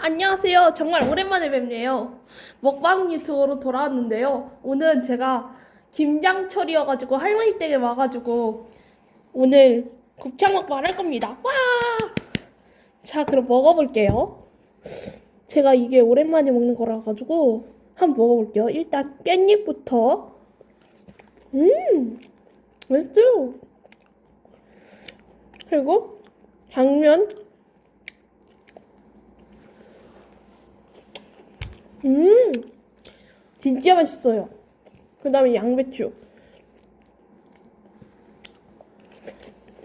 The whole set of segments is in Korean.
안녕하세요. 정말 오랜만에 뵙네요. 먹방 유튜버로 돌아왔는데요. 오늘은 제가 김장철이어가지고 할머니 댁에 와가지고 오늘 곱창 먹방 할 겁니다. 와! 자, 그럼 먹어볼게요. 제가 이게 오랜만에 먹는 거라 가지고 한번 먹어볼게요. 일단 깻잎부터. 음, 맛있어요. 그리고 당면. 음, 진짜 맛있어요. 그 다음에 양배추.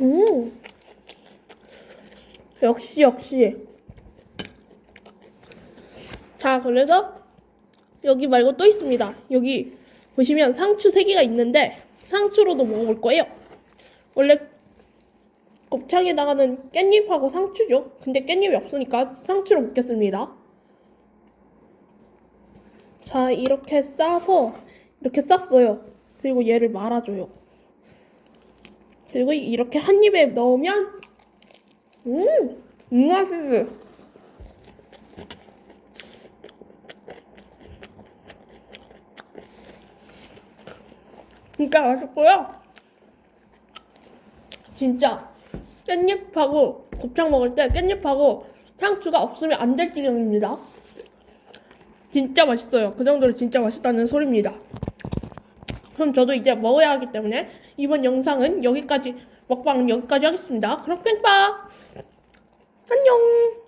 음, 역시, 역시. 자, 그래서 여기 말고 또 있습니다. 여기 보시면 상추 3개가 있는데 상추로도 먹어볼 거예요. 원래 곱창에다가는 깻잎하고 상추죠. 근데 깻잎이 없으니까 상추로 먹겠습니다. 자, 이렇게 싸서 이렇게 쌌어요. 그리고 얘를 말아줘요. 그리고 이렇게 한 입에 넣으면 음, 음 맛있어요. 진짜 맛있고요. 진짜 깻잎하고 곱창 먹을 때 깻잎하고 상추가 없으면 안 될 지경입니다. 진짜 맛있어요. 그 정도로 진짜 맛있다는 소리입니다. 그럼 저도 이제 먹어야 하기 때문에 이번 영상은 여기까지 먹방은 여기까지 하겠습니다. 그럼 뺑빠 안녕.